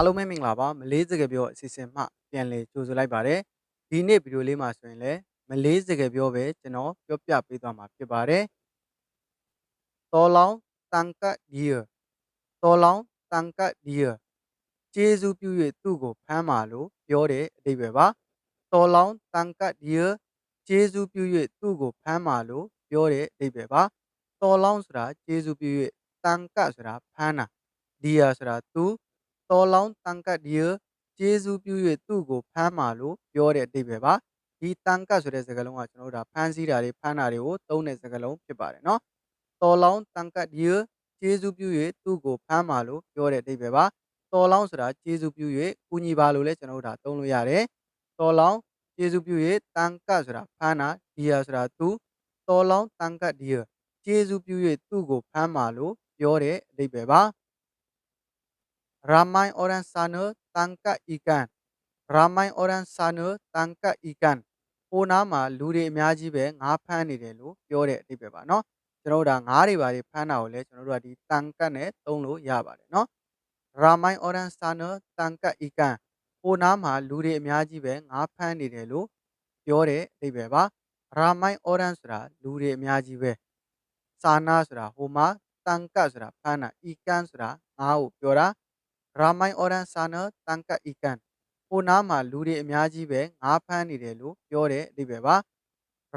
အားလုံးပဲမင်္ဂလာပါမလေးစကားပြောအစီအစဉ်မှပြန်လည်ကြိုဆိုလိုက်ပါတယ်ဒီနေ့ဗီဒီယိုလေးမှာဆိုရင်လည်းမလေးစကားပြောပဲကျွန်တော်ပြောပြပေးသွားမှာဖြစ်ပါတယ်တော်လောင်းတန်ကတ်ဒီယတော်လောင်းတန်ကတ်ဒီယကျေးဇူးပြု၍သူ့ကိုဖမ်းပါလို့ပြောတဲ့အဓိပ္ပာယ်ပါတော်လောင်းတန်ကတ်ဒီယကျေးဇူးပြု၍သူ့ကိုဖမ်းပါလို့ပြောတဲ့အဓိပ္ပာယ်ပါတော်လောင်းဆိုတာကျေးဇူးပြု၍တန်ကတ်ဆိုတာဖမ်းတာဒီယဆိုတာသူ တော်လောင်းတန်ကတ်ဒီယကျေးဇူးပြု၍သူ့ကိုဖမ်းပါလို့ပြောတဲ့အဓိပ္ပာယ်ပါဒီတန်ကတ်ဆိုတဲ့စကားလုံးကကျွန်တော်တို့ဒါဖမ်းဆီးတာတွေဖမ်းတာတွေကိုသုံးတဲ့စကားလုံးဖြစ်ပါတယ်နော်တော်လောင်းတန်ကတ်ဒီယကျေးဇူးပြု၍သူ့ကိုဖမ်းပါလို့ပြောတဲ့အဓိပ္ပာယ်ပါတော်လောင်းဆိုတာကျေးဇူးပြု၍ကူညီပါလို့လည်းကျွန်တော်တို့ဒါသုံးလို့ရတယ်တော်လောင်းကျေးဇူးပြု၍တန်ကတ်ဆိုတာဖမ်းတာဒီယာဆိုတာသူတော်လောင်းတန်ကတ်ဒီယကျေးဇူးပြု၍သူ့ကိုဖမ်းပါလို့ပြောတဲ့အဓိပ္ပာယ်ပါ Ramai orang sana tangkap ikan. Ramai orang sana tangkap ikan. ဟိုနားမှာလူတွေအများကြီးပဲငါးဖမ်းနေတယ်လို့ပြောတဲ့အဓိပ္ပာယ်ပါเนาะကျွန်တော်တို့ဒါငါးတွေပါတွေဖမ်းတာကိုလည်းကျွန်တော်တို့ကဒီတန်ကတ်နဲ့သုံးလို့ရပါတယ်เนาะ Ramai orang sana tangkap ikan ဟိုနားမှာလူတွေအများကြီးပဲငါးဖမ်းနေတယ်လို့ပြောတဲ့အဓိပ္ပာယ်ပါ Ramai orang ဆိုတာလူတွေအများကြီးပဲ sana ဆိုတာဟိုမှာတန်ကတ်ဆိုတာဖမ်းတာ ikan ဆိုတာငါးကိုပြောတာ Ramai orang sana tangkap ikan ဟိုနားမှာလူတွေအများကြီးပဲငါးဖမ်းနေတယ်လို့ပြောတဲ့အဓိပ္ပာယ်ပါ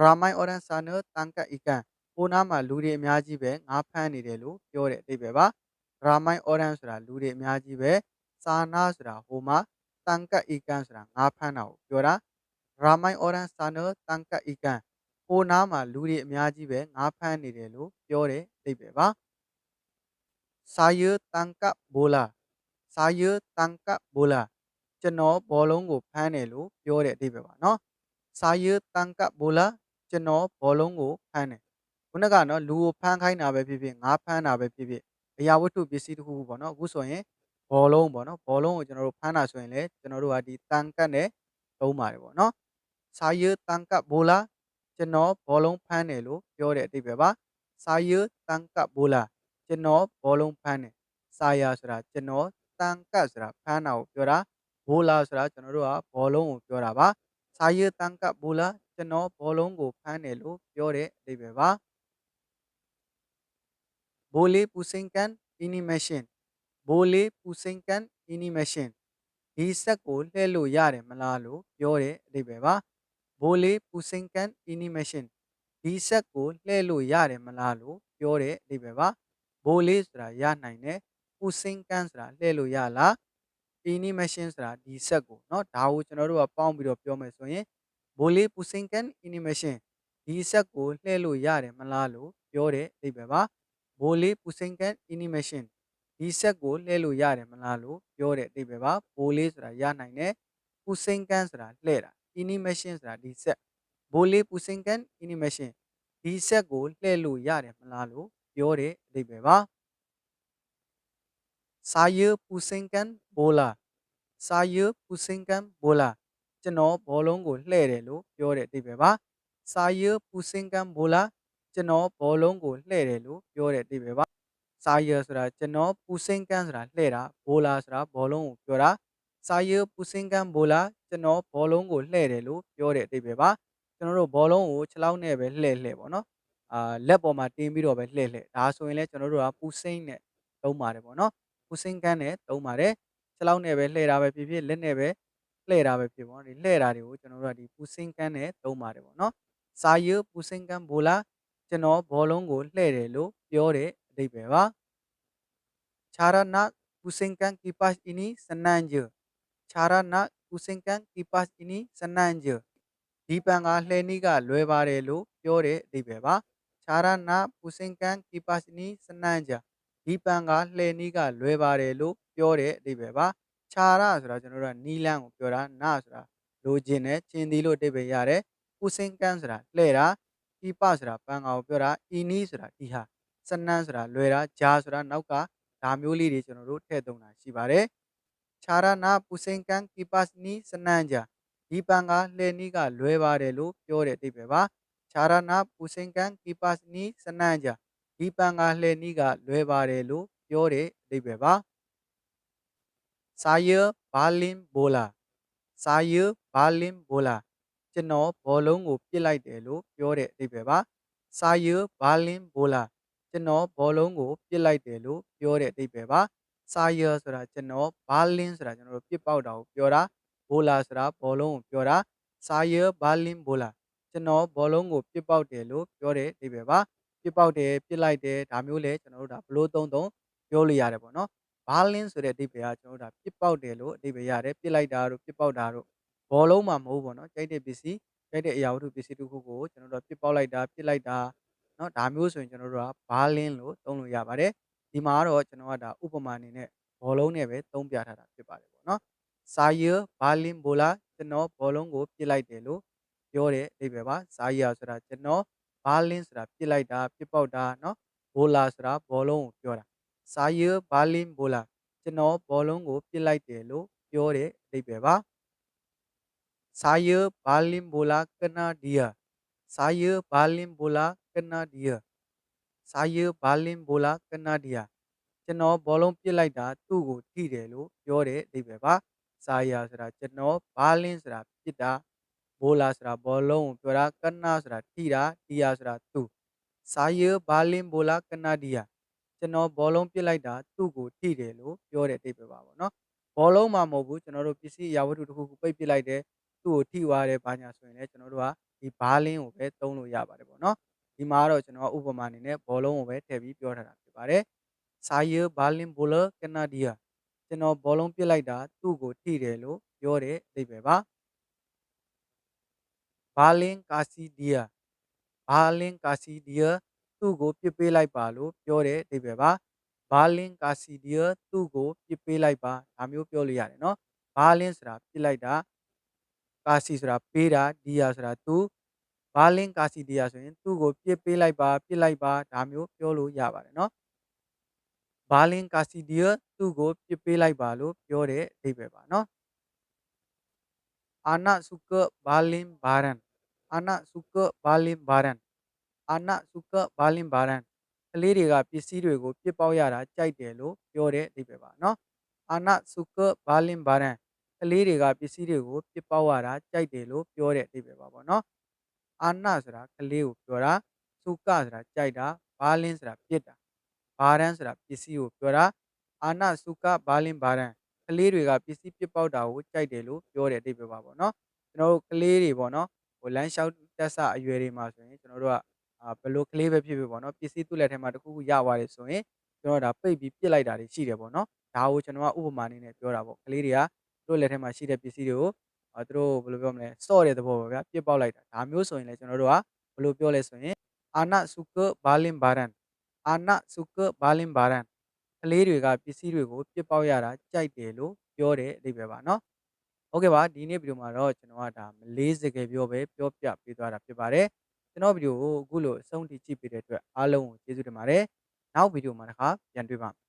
Ramai orang sana tangkap ikan ဟိုနားမှာလူတွေအများကြီးပဲငါးဖမ်းနေတယ်လို့ပြောတဲ့အဓိပ္ပာယ်ပါ Ramai orang ဆိုတာလူတွေအများကြီးပဲ sana ဆိုတာဟိုမှာ tangkap ikan ဆိုတာငါးဖမ်းတာကိုပြောတာ Ramai orang sana tangkap ikan ဟိုနားမှာလူတွေအများကြီးပဲငါးဖမ်းနေတယ်လို့ပြောတဲ့အဓိပ္ပာယ်ပါ Saya tangkap bola Saya tangkap bola ကျွန်တော်ဘောလုံးကိုဖမ်းတယ်လို့ပြောတဲ့အဓိပ္ပာယ်ပါเนาะ Saya tangkap bola ကျွန်တော်ဘောလုံးကိုဖမ်းတယ်ခုနကเนาะလူကိုဖမ်းခိုင်းတာပဲဖြစ်ဖြစ်ငါးဖမ်းတာပဲဖြစ်ဖြစ်အရာဝတ္ထုပစ္စည်းတစ်ခုခုပေါ့เนาะအခုဆိုရင်ဘောလုံးပေါ့เนาะဘောလုံးကိုကျွန်တော်တို့ဖမ်းတာဆိုရင်လည်းကျွန်တော်တို့ကဒီတန်ကတ်နဲ့သုံးပါတယ်ပေါ့เนาะ Saya tangkap bola ကျွန်တော်ဘောလုံးဖမ်းတယ်လို့ပြောတဲ့အဓိပ္ပာယ်ပါ Saya tangkap bola ကျွန်တော်ဘောလုံးဖမ်းတယ် Saya ဆိုတာကျွန်တော် တန်ကတ်ဆိုတာဖမ်းတာကိုပြောတာ bola ဆိုတာကျွန်တော်တို့ကဘောလုံးကိုပြောတာပါ Saya tangkap bola ကျွန်တော်ဘောလုံးကိုဖမ်းတယ်လို့ပြောတဲ့အဓိပ္ပာယ်ပါ Boleh pusingkan ini mesin Boleh pusingkan ini mesin ဒီဆက်ကိုလှည့်လို့ရတယ်မလားလို့ပြောတဲ့အဓိပ္ပာယ်ပါ Boleh pusingkan ini mesin ဒီဆက်ကိုလှည့်လို့ရတယ်မလားလို့ပြောတဲ့အဓိပ္ပာယ်ပါ Boleh ဆိုတာရနိုင်တယ် pusingkan ဆိုတာလှည့်လို့ရလား ini mesin ဆိုတာဒီဆက်ကိုเนาะဒါကိုကျွန်တော်တို့ကပေါင်းပြီးတော့ပြောမယ်ဆိုရင် Boleh pusingkan ini mesin ဒီဆက်ကိုလှည့်လို့ရတယ်မလားလို့ပြောတဲ့အဓိပ္ပာယ်ပါ Boleh pusingkan ini mesin ဒီဆက်ကိုလှည့်လို့ရတယ်မလားလို့ပြောတဲ့အဓိပ္ပာယ်ပါ Boleh ဆိုတာရနိုင်တယ် pusingkan ဆိုတာလှည့်တာ ini mesin ဆိုတာဒီဆက် Boleh pusingkan ini mesin ဒီဆက်ကိုလှည့်လို့ရတယ်မလားလို့ပြောတဲ့အဓိပ္ပာယ်ပါ Saya pusingkan bola Saya pusingkan bola ကျွန်တော်ဘောလုံးကိုလှည့်တယ်လို့ပြောတဲ့အဓိပ္ပာယ်ပါ Saya pusingkan bola ကျွန်တော်ဘောလုံးကိုလှည့်တယ်လို့ပြောတဲ့အဓိပ္ပာယ်ပါ Saya ဆိုတာကျွန်တော် pusingkan ဆိုတာလှည့်တာ bola ဆိုတာဘောလုံးကိုပြောတာ Saya pusingkan bola ကျွန်တော်ဘောလုံးကိုလှည့်တယ်လို့ပြောတဲ့အဓိပ္ပာယ်ပါကျွန်တော်တို့ဘောလုံးကိုခြေထောက်နဲ့ပဲလှည့်လှည့်ပေါ့နော်အာလက်ပေါ်မှာတင်းပြီးတော့ပဲလှည့်လှည့်ဒါဆိုရင်လည်းကျွန်တော်တို့က pusing နဲ့သုံးပါတယ်ပေါ့နော် pusing ကန်းနဲ့သုံးပါတယ်ခြေထောက်နဲ့ပဲလှည့်တာပဲဖြစ်ဖြစ်လက်နဲ့ပဲလှည့်တာပဲဖြစ်ပေါ့ဒီလှည့်တာတွေကိုကျွန်တော်တို့ကဒီ pusing ကန်းနဲ့သုံးပါတယ်ပေါ့နော် Saya pusing kan bola ကျွန်တော်ဘောလုံးကိုလှည့်တယ်လို့ပြောတဲ့အဓိပ္ပာယ်ပါ Cara nak pusingkan kipas ini senang je Cara nak pusingkan kipas ini senang je ဒီပံကလှည့်နည်းကလွယ်ပါတယ်လို့ပြောတဲ့အဓိပ္ပာယ်ပါ Cara nak pusingkan kipas ini senang je ဒီပံကလှည့်နည်းကလွယ်ပါတယ်လို့ပြောတဲ့အဓိပ္ပာယ်ပါခြာရဆိုတာကျွန်တော်တို့ကနီလန်းကိုပြောတာနာဆိုတာလိုချင်တဲ့ချင်းဒီလို့အဓိပ္ပာယ်ရတယ်ပူစင်ကန်ဆိုတာလှည့်တာဤပဆိုတာပံကာကိုပြောတာဤနီးဆိုတာဒီဟာစနန်းဆိုတာလွယ်တာဂျာဆိုတာနောက်ကဒါမျိုးလေးတွေကျွန်တော်တို့ထည့်သုံးတာရှိပါတယ်ခြာရနာပူစင်ကန်ကီပတ်နီစနန်းဂျာဒီပံကလှည့်နီးကလွယ်ပါတယ်လို့ပြောတဲ့အဓိပ္ပာယ်ပါခြာရနာပူစင်ကန်ကီပတ်နီစနန်းဂျာ ဒီပံကလှည့်နီးကလွယ်ပါတယ်လို့ပြောတဲ့အဓိပ္ပာယ်ပါစာယဘာလင်းဘိုလာစာယဘာလင်းဘိုလာကျွန်တော်ဘောလုံးကိုပစ်လိုက်တယ်လို့ပြောတဲ့အဓိပ္ပာယ်ပါစာယဘာလင်းဘိုလာကျွန်တော်ဘောလုံးကိုပစ်လိုက်တယ်လို့ပြောတဲ့အဓိပ္ပာယ်ပါစာယဆိုတာကျွန်တော်ဘာလင်းဆိုတာကျွန်တော်တို့ပစ်ပေါက်တာကိုပြောတာဘိုလာဆိုတာဘောလုံးကိုပြောတာစာယဘာလင်းဘိုလာကျွန်တော်ဘောလုံးကိုပစ်ပေါက်တယ်လို့ပြောတဲ့အဓိပ္ပာယ်ပါ ပစ်ပေါက်တယ်ပစ်လိုက်တယ်ဒါမျိုးလဲကျွန်တော်တို့ဒါဘလို့သုံးသုံးပြောလို့ရတယ်ပေါ့နော်ဘာလင်းဆိုတဲ့အဓိပ္ပာယ်ကကျွန်တော်တို့ဒါပစ်ပေါက်တယ်လို့အဓိပ္ပာယ်ရတယ်ပစ်လိုက်တာတို့ပစ်ပေါက်တာတို့ဘောလုံးမှာမဟုတ်ဘူးပေါ့နော်ကြိုက်တဲ့ပစ္စည်းကြိုက်တဲ့အရာဝတ္ထုပစ္စည်းတစ်ခုကိုကျွန်တော်တို့ပစ်ပေါက်လိုက်တာပစ်လိုက်တာเนาะဒါမျိုးဆိုရင်ကျွန်တော်တို့ကဘာလင်းလို့သုံးလို့ရပါတယ်ဒီမှာကတော့ကျွန်တော်ကဒါဥပမာအနေနဲ့ဘောလုံးနဲ့ပဲသုံးပြထားတာဖြစ်ပါတယ်ပေါ့နော်စာယဘာလင်းဘိုလာကျွန်တော်ဘောလုံးကိုပစ်လိုက်တယ်လို့ပြောတဲ့အဓိပ္ပာယ်ပါစာယဆိုတာကျွန်တော် ဘာလင်းဆိုတာပစ်လိုက်တာပစ်ပေါက်တာเนาะဘိုလာဆိုတာဘောလုံးကိုပြောတာစာယဘာလင်းဘိုလာကျွန်တော်ဘောလုံးကိုပစ်လိုက်တယ်လို့ပြောတဲ့အဓိပ္ပာယ်ပါ Saya baling bola kena dia. Saya baling bola kena dia. Saya baling bola kena dia. ကျွန်တော်ဘောလုံးပစ်လိုက်တာသူ့ကိုထိတယ်လို့ပြောတဲ့အဓိပ္ပာယ်ပါ။စာယာဆိုတာကျွန်တော်ဘာလင်းဆိုတာပစ်တာ ဘိုလာဆိုတာဘောလုံးကိုပြောတာကနာဆိုတာထိတာဒီယာဆိုတာသူ့စာယာဘာလင်းဘိုလာကနာဒီယာကျွန်တော်ဘောလုံးပစ်လိုက်တာသူ့ကိုထိတယ်လို့ပြောတဲ့အဓိပ္ပာယ်ပါပေါ့နော်။ဘောလုံးမှမဟုတ်ဘူးကျွန်တော်တို့ပစ္စည်းအရာဝတ္ထုတစ်ခုခုပိတ်ပစ်လိုက်တယ်သူ့ကိုထိသွားတယ်ဘာညာဆိုရင်လည်းကျွန်တော်တို့ကဒီဘာလင်းကိုပဲသုံးလို့ရပါတယ်ပေါ့နော်ဒီမှာတော့ကျွန်တော်ဥပမာအနေနဲ့ဘောလုံးကိုပဲထည့်ပြီးပြောထားတာဖြစ်ပါတယ်စာယဘာလင်းဘိုလာကနာဒီယာကျွန်တော်ဘောလုံးပစ်လိုက်တာသူ့ကိုထိတယ်လို့ပြောတဲ့အဓိပ္ပာယ်ပါ ဘာလင်းကာစီဒီယာဘာလင်းကာစီဒီယာသူ့ကိုပစ်ပေးလိုက်ပါလို့ပြောတဲ့အဓိပ္ပာယ်ပါဘာလင်းကာစီဒီယာသူ့ကိုပစ်ပေးလိုက်ပါဒါမျိုးပြောလို့ရတယ်နော်ဘာလင်းဆိုတာပစ်လိုက်တာကာစီဆိုတာပေးတာဒီယာဆိုတာသူဘာလင်းကာစီဒီယာဆိုရင်သူ့ကိုပြစ်ပေးလိုက်ပါပြစ်လိုက်ပါဒါမျိုးပြောလို့ရပါတယ်နော်ဘာလင်းကာစီဒီယာသူ့ကိုပြစ်ပေးလိုက်ပါလို့ပြောတဲ့အဓိပ္ပာယ်ပါနော် အာနာစုကဘာလင်းဘာရန်အာနာစုကဘာလင်းဘာရန်အာနာစုကဘာလင်းဘာရန်ကလေးတွေကပစ္စည်းတွေကိုပြစ်ပေါက်ရတာကြိုက်တယ်လို့ပြောတဲ့အဓိပ္ပာယ်ပါနော်အာနာစုကဘာလင်းဘာရန်ကလေးတွေကပစ္စည်းတွေကိုပစ်ပေါက်ရတာကြိုက်တယ်လို့ပြောတဲ့အဓိပ္ပာယ်ပါပေါ့နော်အာနဆိုတာကလေးကိုပြောတာစုကဆိုတာကြိုက်တာဘာလင်းဆိုတာပြစ်တာဘာရန်ဆိုတာပစ္စည်းကိုပြောတာအာနစုကဘာလင်းဘာရန် ကလေးတွေကပစ္စည်းပစ်ပေါက်တာကိုကြိုက်တယ်လို့ပြောတဲ့အဓိပ္ပာယ်ပါပေါ့နော်ကျွန်တော်တို့ကလေးတွေပေါ့နော်ဟိုလမ်းလျှောက်တက်ဆအရွယ်တွေမှာဆိုရင်ကျွန်တော်တို့ကအာဘလို့ကလေးပဲဖြစ်ဖြစ်ပေါ့နော်ပစ္စည်းသူ့လက်ထဲမှာတခုခုရသွားတယ်ဆိုရင်ကျွန်တော်ဒါပိတ်ပြီးပြစ်လိုက်တာတွေရှိတယ်ပေါ့နော်ဒါကိုကျွန်တော်ကဥပမာအနေနဲ့ပြောတာပေါ့ကလေးတွေကသူတို့လက်ထဲမှာရှိတဲ့ပစ္စည်းတွေကိုအာသူတို့ဘယ်လိုပြောမလဲစော့တဲ့သဘောပါဗျာပြစ်ပေါက်လိုက်တာဒါမျိုးဆိုရင်လည်းကျွန်တော်တို့ကဘယ်လိုပြောလဲဆိုရင်အာနစုကဘာလင်ဘာရန်အာနစုကဘာလင်ဘာရန် ကလေးတွေကပစ္စည်းတွေကိုပြစ်ပေါက်ရတာကြိုက်တယ်လို့ပြောတဲ့အဓိပ္ပာယ်ပါနော်ဟုတ်ကဲ့ပါဒီနေ့ဗီဒီယိုမှာတော့ကျွန်တော်ကဒါမလေးစကားပြောပဲပြောပြပေးသွားတာဖြစ်ပါတယ်ကျွန်တော်ဗီဒီယိုကိုအခုလိုအဆုံးထိကြည့်ပေးတဲ့အတွက်အားလုံးကိုကျေးဇူးတင်ပါတယ်နောက်ဗီဒီယိုမှာတစ်ခါပြန်တွေ့ပါမယ်